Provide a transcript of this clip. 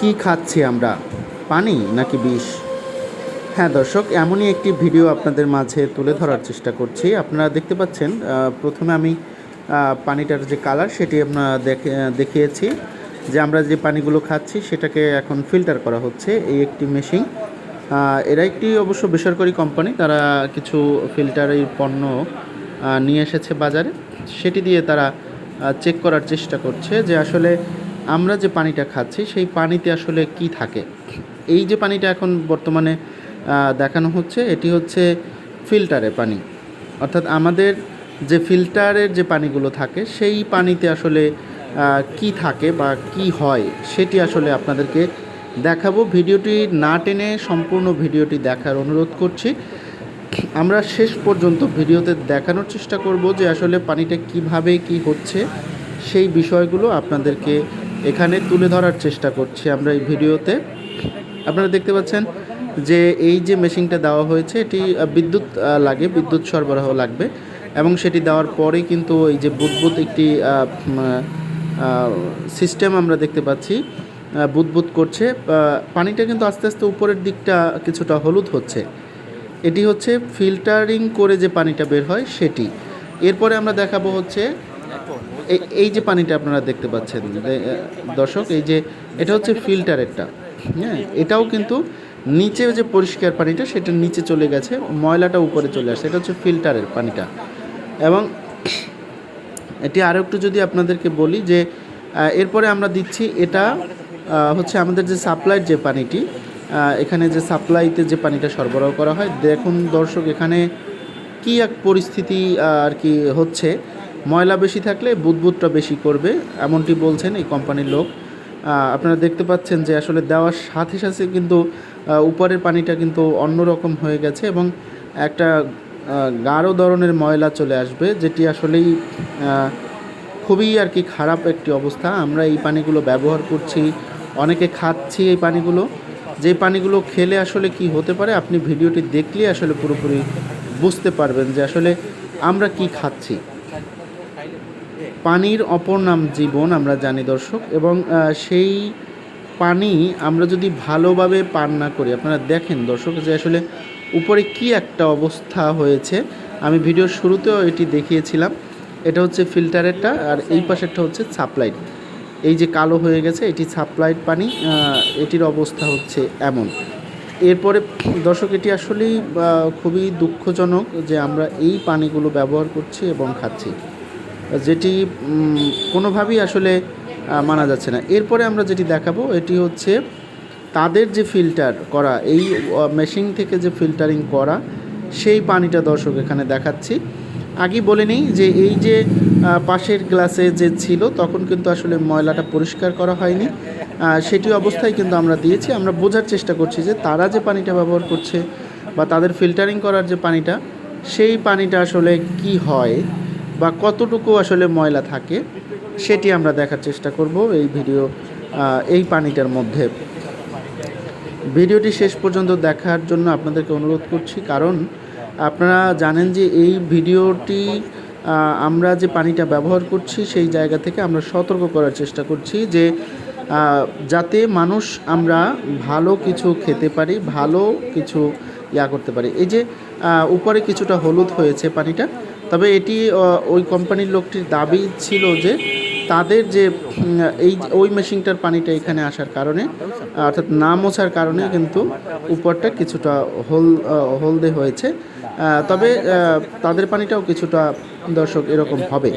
কি খাচ্ছি আমরা? পানি নাকি বিষ? হ্যাঁ দর্শক, এমনই একটি ভিডিও আপনাদের মাঝে তুলে ধরার চেষ্টা করছি। আপনারা দেখতে পাচ্ছেন প্রথমে আমি পানিটার যে কালার সেটি আপনারা দেখে দেখিয়েছি যে আমরা যে পানিগুলো খাচ্ছি সেটাকে এখন ফিল্টার করা হচ্ছে এই একটি মেশিন। এরা একটি অবশ্য বেসরকারি কোম্পানি, তারা কিছু ফিল্টারের পণ্য নিয়ে এসেছে বাজারে। সেটি দিয়ে তারা চেক করার চেষ্টা করছে যে আসলে আমরা যে পানিটা খাচ্ছি, সেই পানিতে আসলে কি থাকে? এই যে পানিটা এখন বর্তমানে দেখানো হচ্ছে, এটি হচ্ছে ফিল্টারের পানি। অর্থাৎ আমাদের যে ফিল্টারের যে পানিগুলো থাকে, সেই পানিতে আসলে কি থাকে বা কি হয়, সেটি আসলে আপনাদেরকে দেখাবো। ভিডিওটি না টেনে সম্পূর্ণ ভিডিওটি দেখার অনুরোধ করছি। আমরা শেষ পর্যন্ত ভিডিওতে দেখানোর চেষ্টা করব যে আসলে পানিটা কীভাবে কি হচ্ছে, সেই বিষয়গুলো আপনাদেরকে এখানে তুলে ধরার চেষ্টা করছি আমরা এই ভিডিওতে। আপনারা দেখতে পাচ্ছেন যে এই যে মেশিনটা দেওয়া হয়েছে, এটি বিদ্যুৎ লাগে, বিদ্যুৎ সরবরাহ লাগবে এবং সেটি দেওয়ার পরেই কিন্তু এই যে বুদবুদ একটি সিস্টেম আমরা দেখতে পাচ্ছি বুদবুদ করছে। পানিটা কিন্তু আস্তে আস্তে উপরের দিকটা কিছুটা হলুদ হচ্ছে। এটি হচ্ছে ফিল্টারিং করে যে পানিটা বের হয় সেটি। এরপরে আমরা দেখাবো হচ্ছে এই- যে পানিটা আপনারা দেখতে পাচ্ছেন দর্শক, এই যে এটা হচ্ছে ফিল্টারেরটা হ্যাঁ এটাও কিন্তু নিচে যে পরিষ্কার পানিটা, সেটা নিচে চলে গেছে, ময়লাটা উপরে চলে আসে এটা হচ্ছে ফিল্টারের পানিটা। এবং এটি আরও একটু যদি আপনাদেরকে বলি যে এরপরে আমরা দিচ্ছি এটা হচ্ছে আমাদের যে সাপ্লাইয়ের যে পানিটি এখানে যে সাপ্লাইতে যে পানিটা সরবরাহ করা হয়, দেখুন দর্শক, এখানে কি এক পরিস্থিতি আর কি হচ্ছে। ময়লা বেশি থাকলে বুদবুদটা বেশি করবে, এমনটি বলছেন এই কোম্পানির লোক। আপনারা দেখতে পাচ্ছেন যে আসলে দেওয়ার সাথে সাথে কিন্তু উপরের পানিটা কিন্তু অন্যরকম হয়ে গেছে এবং একটা গাঢ় ধরনের ময়লা চলে আসবে, যেটি আসলেই খুবই আর কি খারাপ একটি অবস্থা। আমরা এই পানিগুলো ব্যবহার করছি, অনেকে খাচ্ছি এই পানিগুলো। যে পানিগুলো খেলে আসলে কি হতে পারে, আপনি ভিডিওটি দেখলে আসলে পুরোপুরি বুঝতে পারবেন যে আসলে আমরা কি খাচ্ছি। পানির অপর নাম জীবন আমরা জানি দর্শক এবং সেই পানি আমরা যদি ভালোভাবে পান না করি আপনারা দেখেন দর্শক যে আসলে উপরে কি একটা অবস্থা হয়েছে। আমি ভিডিওর শুরুতেও এটি দেখিয়েছিলাম। এটা হচ্ছে ফিল্টারেরটা আর এই পাশেরটা হচ্ছে সাপ্লাইট এই যে কালো হয়ে গেছে এটি সাপ্লাইড পানি এটির অবস্থা হচ্ছে এমন। এরপরে দর্শক এটি আসলেই খুবই দুঃখজনক যে আমরা এই পানিগুলো ব্যবহার করছি এবং খাচ্ছি। যেটি কোনোভাবেই আসলে মানা যাচ্ছে না। এরপরে আমরা যেটি দেখাবো, এটি হচ্ছে তাদের যে ফিল্টার করা, এই মেশিন থেকে যে ফিল্টারিং করা, সেই পানিটা দর্শক এখানে দেখাচ্ছি। আগে বলে নিই যে এই যে পাশের গ্লাসে যে ছিল, তখন কিন্তু আসলে ময়লাটা পরিষ্কার করা হয়নি। সেটি অবস্থায় কিন্তু আমরা দিয়েছি। আমরা বোঝার চেষ্টা করছি যে তারা যে পানিটা ব্যবহার করছে বা তাদের ফিল্টারিং করার যে পানিটা, সেই পানিটা আসলে কি হয় বা কতটুকু আসলে ময়লা থাকে, সেটি আমরা দেখার চেষ্টা করব এই ভিডিও এই পানিটার মধ্যে। ভিডিওটি শেষ পর্যন্ত দেখার জন্য আপনাদেরকে অনুরোধ করছি, কারণ আপনারা জানেন যে এই ভিডিওটি আমরা যে পানিটা ব্যবহার করছি, সেই জায়গা থেকে আমরা সতর্ক করার চেষ্টা করছি যে যাতে মানুষ আমরা ভালো কিছু খেতে পারি, ভালো কিছু ইয়া করতে পারি। এই যে উপরে কিছুটা হলুদ হয়েছে পানিটা তবে এটি ওই কোম্পানির লোকটির দাবি ছিল যে তাদের যে এই, ওই মেশিনটার পানিটা এখানে আসার কারণে, অর্থাৎ না মোছার কারণে কিন্তু উপরটা কিছুটা হল হলদে হয়েছে। তবে তাদের পানিটাও কিছুটা দর্শক এরকম হবে